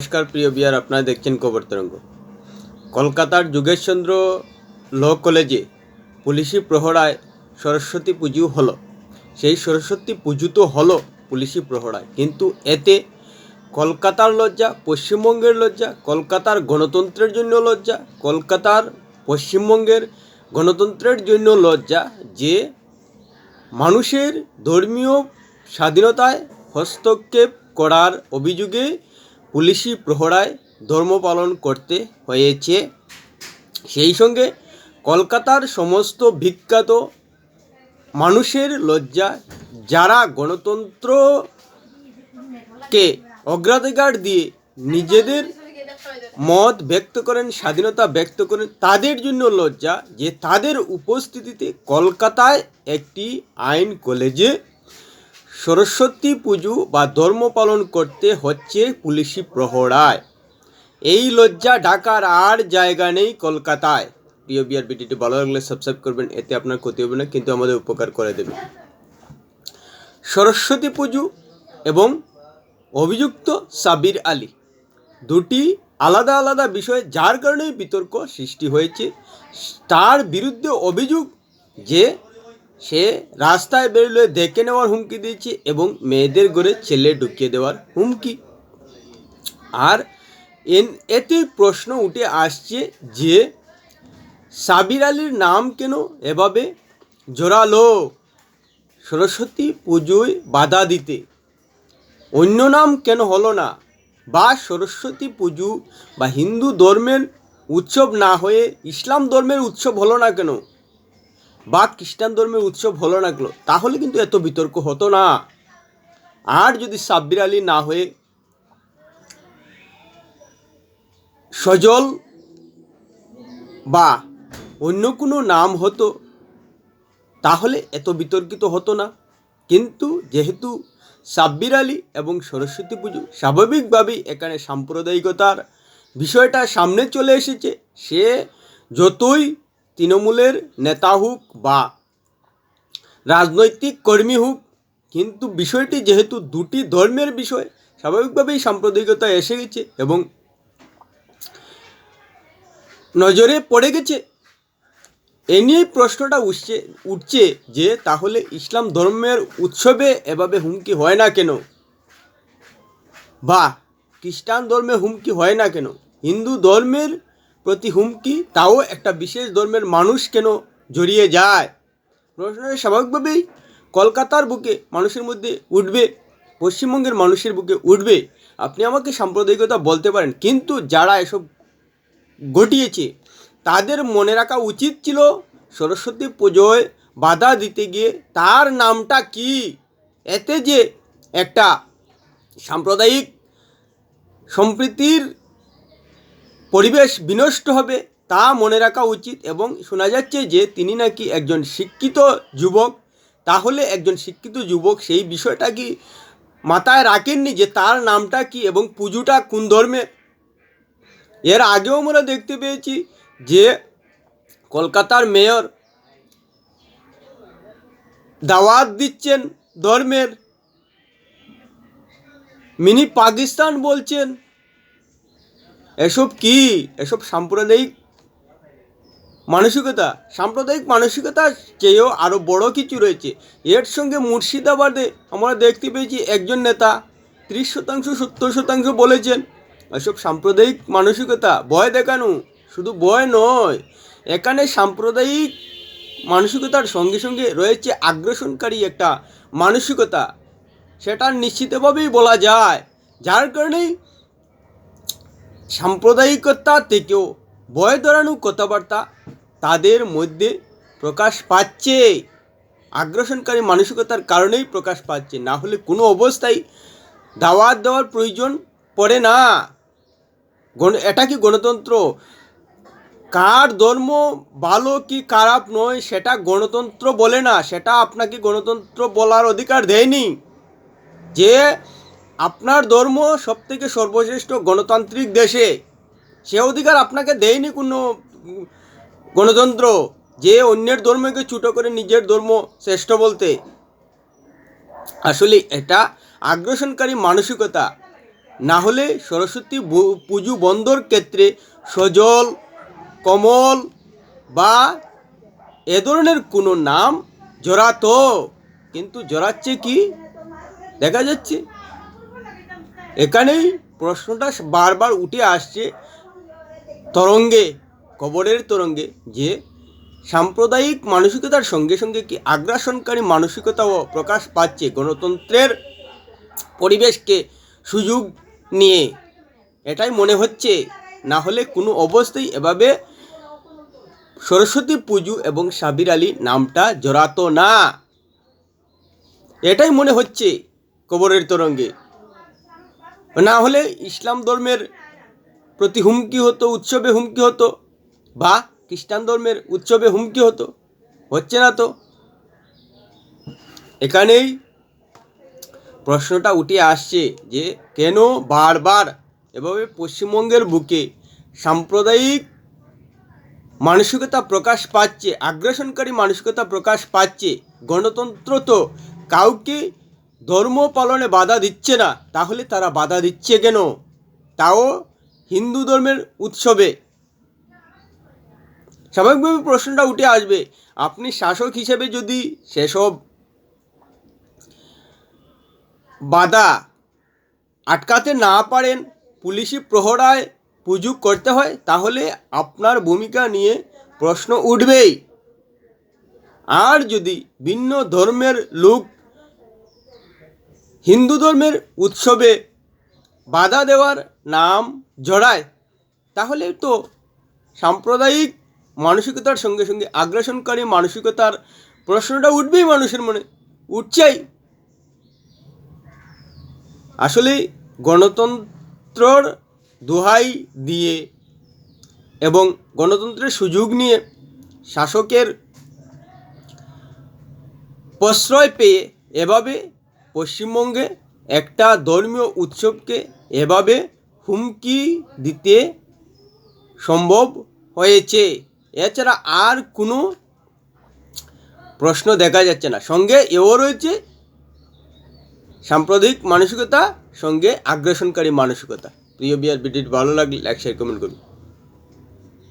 নমস্কার, প্রিয় বিয়ার, আপনারা দেখছেন খবর তরঙ্গ। কলকাতার যোগেশচন্দ্র ল কলেজে পুলিশি প্রহরায় সরস্বতী পুজো হলো। সেই সরস্বতী পুজো তো হলো পুলিশি প্রহরায়, কিন্তু এতে কলকাতার লজ্জা, পশ্চিমবঙ্গের লজ্জা, কলকাতার গণতন্ত্রের জন্য লজ্জা, কলকাতার পশ্চিমবঙ্গের গণতন্ত্রের জন্য লজ্জা যে মানুষের ধর্মীয় স্বাধীনতায় হস্তক্ষেপ করার অভিযোগে পুলিশি প্রহরায় ধর্ম পালন করতে হয়েছে। সেই সঙ্গে কলকাতার সমস্ত বিখ্যাত মানুষের লজ্জা, যারা গণতন্ত্রকে অগ্রাধিকার দিয়ে নিজেদের মত ব্যক্ত করেন, স্বাধীনতা ব্যক্ত করেন, তাদের জন্য লজ্জা যে তাদের উপস্থিতিতে কলকাতায় একটি আইন কলেজে সরস্বতী পুজো বা ধর্ম পালন করতে হচ্ছে পুলিশি প্রহরায়। এই লজ্জা ঢাকার আর জায়গা নেই কলকাতায়। প্রিয় বিয়ার ভিডিওটি ভালো লাগলে সাবস্ক্রাইব করবেন, এতে আপনার ক্ষতি হবে না, কিন্তু আমাদের উপকার করে দেবে। সরস্বতী পুজো এবং অভিযুক্ত সাবির আলী দুটি আলাদা আলাদা বিষয়, যার কারণে বিতর্ক সৃষ্টি হয়েছে। তার বিরুদ্ধে অভিযোগ যে সে রাস্তায় বেরোলে দেখে নেওয়ার হুমকি দিয়েছে এবং মেয়েদের ঘরে ছেলে ঢুকিয়ে দেওয়ার হুমকি। আর এন- এতে প্রশ্ন উঠে আসছে যে, সাবির আলীর নাম কেন এভাবে জোরালো? সরস্বতী পুজোয় বাধা দিতে। অন্য নাম কেন হলো না? বা সরস্বতী পুজো বা হিন্দু ধর্মের উৎসব না হয়ে ইসলাম ধর্মের উৎসব হলো না কেন? বা খ্রিস্টান ধর্মের উৎসব হলো না কেন? তাহলে কিন্তু এত বিতর্ক হতো না। আর যদি সাব্বির আলী না হয়ে সজল বা অন্য কোনো নাম হতো, তাহলে এত বিতর্কিত হতো না। কিন্তু যেহেতু সাব্বির আলী এবং সরস্বতী পুজো স্বাভাবিকভাবেই এখানে সাম্প্রদায়িকতার বিষয়টা সামনে চলে এসেছে, সে যতই তৃণমূলের নেতা হোক বা রাজনৈতিক কর্মী হোক, কিন্তু বিষয়টি যেহেতু দুটি ধর্মের বিষয়, স্বাভাবিকভাবেই সাম্প্রদায়িকতা এসে গেছে এবং নজরে পড়ে গেছে। এ নিয়েই প্রশ্নটা উঠছে উঠছে যে তাহলে ইসলাম ধর্মের উৎসবে এভাবে হুমকি হয় না কেন? বা খ্রিস্টান ধর্মে হুমকি হয় না কেন? হিন্দু ধর্মের প্রতি হুমকি, তাও একটা বিশেষ ধর্মের মানুষ কেন জড়িয়ে যায়? প্রশ্নটা স্বাভাবিকভাবেই কলকাতার বুকে মানুষের মধ্যে উঠবে, পশ্চিমবঙ্গের মানুষের বুকে উঠবে। আপনি আমাকে সাম্প্রদায়িকতা বলতে পারেন, কিন্তু যারা এসব ঘটিয়েছে, তাদের মনে রাখা উচিত ছিল সরস্বতী পুজোয় বাধা দিতে গিয়ে তার নামটা কি? এতে যে একটা সাম্প্রদায়িক সম্প্রীতির পরিবেশ বিনষ্ট হবে তা মনে রাখা উচিত এবং শোনা যাচ্ছে যে তিনি নাকি একজন শিক্ষিত যুবক। তাহলে একজন শিক্ষিত যুবক সেই বিষয়টা কি মাথায় রাখেননি যে তার নামটা কি এবং পুজোটা কোন ধর্মের? এর আগেও আমরা দেখতে পেয়েছি যে কলকাতার মেয়র দাওয়াত দিচ্ছেন ধর্মের। মিনি পাকিস্তান বলছেন এসব কি? এসব সাম্প্রদায়িক মানসিকতা? সাম্প্রদায়িক মানসিকতা চেয়েও আরও বড় কিছু রয়েছে। এর সঙ্গে মুর্শিদাবাদে আমরা দেখতে পেয়েছি একজন নেতা, ত্রিশ শতাংশ, সত্তর শতাংশ বলেছেন, এসব সাম্প্রদায়িক মানসিকতা, ভয় দেখানো, শুধু ভয় নয়, এখানে সাম্প্রদায়িক মানসিকতার সঙ্গে সঙ্গে রয়েছে আগ্রাসনকারী একটা মানসিকতা। সেটা নিশ্চিতভাবেই বলা যায়। যার কারণেই সাম্প্রদায়িকতা থেকেও ভয় ধরানো কথাবার্তা তাদের মধ্যে প্রকাশ পাচ্ছে। আগ্রাসনকারী মানসিকতার কারণেই প্রকাশ পাচ্ছে। না হলে কোনো অবস্থায় দাওয়াত দেওয়ার প্রয়োজন পড়ে না। গণ, এটা কি গণতন্ত্র? কার ধর্ম ভালো কি খারাপ নয় সেটা গণতন্ত্র বলে না। সেটা আপনাকে গণতন্ত্র বলার অধিকার দেয়নি। যে আপনার ধর্ম সব থেকে সর্বশ্রেষ্ঠ গণতান্ত্রিক দেশে, সে অধিকার আপনাকে দেয়নি কোনো গণতন্ত্র, যে অন্যের ধর্মকে ছুটো করে নিজের ধর্ম শ্রেষ্ঠ বলতে। আসলে এটা আগ্রাসনকারী মানসিকতা। না হলে সরস্বতী পুজো বন্ধর ক্ষেত্রে সজল, কমল বা এ ধরনের কোনো নাম জড়াতো, কিন্তু জড়াচ্ছে কি? দেখা যাচ্ছে। এখানেই প্রশ্নটা বারবার উঠে আসছে তরঙ্গে, কবরের তরঙ্গে, যে সাম্প্রদায়িক মানসিকতার সঙ্গে সঙ্গে কি আগ্রাসনকারী মানসিকতাও প্রকাশ পাচ্ছে গণতন্ত্রের পরিবেশকে সুযোগ নিয়ে। এটাই মনে হচ্ছে, না হলে কোনো অবস্থায় এভাবে সরস্বতী পুজো এবং সাবির আলী নামটা জড়াতো না। এটাই মনে হচ্ছে কবরের তরঙ্গে। না হলে ইসলাম ধর্মের প্রতি হুমকি হতো, উৎসবে হুমকি হতো, বা খ্রিস্টান ধর্মের উৎসবে হুমকি হতো, হচ্ছে না তো। এখানেই প্রশ্নটা উঠে আসছে যে কেন বারবার এভাবে পশ্চিমবঙ্গের বুকে সাম্প্রদায়িক মানসিকতা প্রকাশ পাচ্ছে, আগ্রাসনকারী মানসিকতা প্রকাশ পাচ্ছে? গণতন্ত্র তো কাউকে ধর্ম পালনে বাধা দিচ্ছে না, তাহলে তারা বাধা দিচ্ছে কেন? তাও হিন্দু ধর্মের উৎসবে। স্বাভাবিকভাবে প্রশ্নটা উঠে আসবে, আপনি শাসক হিসেবে যদি সেসব বাধা আটকাতে না পারেন, পুলিশি প্রহরায় পুজো করতে হয়, তাহলে আপনার ভূমিকা নিয়ে প্রশ্ন উঠবেই। আর যদি ভিন্ন ধর্মের লোক হিন্দু ধর্মের উৎসবে বাধা দেওয়ার নাম জড়ায়, তাহলে তো সাম্প্রদায়িক মানসিকতার সঙ্গে সঙ্গে আগ্রাসনকারী মানসিকতার প্রশ্নটা উঠবেই মানুষের মনে, উঠছেই। আসলে গণতন্ত্রর দোহাই দিয়ে এবং গণতন্ত্রের সুযোগ নিয়ে শাসকের প্রশ্রয় পেয়ে এভাবে পশ্চিমবঙ্গে একটা ধর্মীয় উৎসবকে এভাবে হুমকি দিতে সম্ভব হয়েছে। এছাড়া আর কোনো প্রশ্ন দেখা যাচ্ছে না। সঙ্গে এও রয়েছে সাম্প্রদায়িক মানসিকতা, সঙ্গে আগ্রাসনকারী মানসিকতা। প্রিয় বিয়ার ভিডিওটি ভালো লাগলে লাইক শেয়ার কমেন্ট করুন।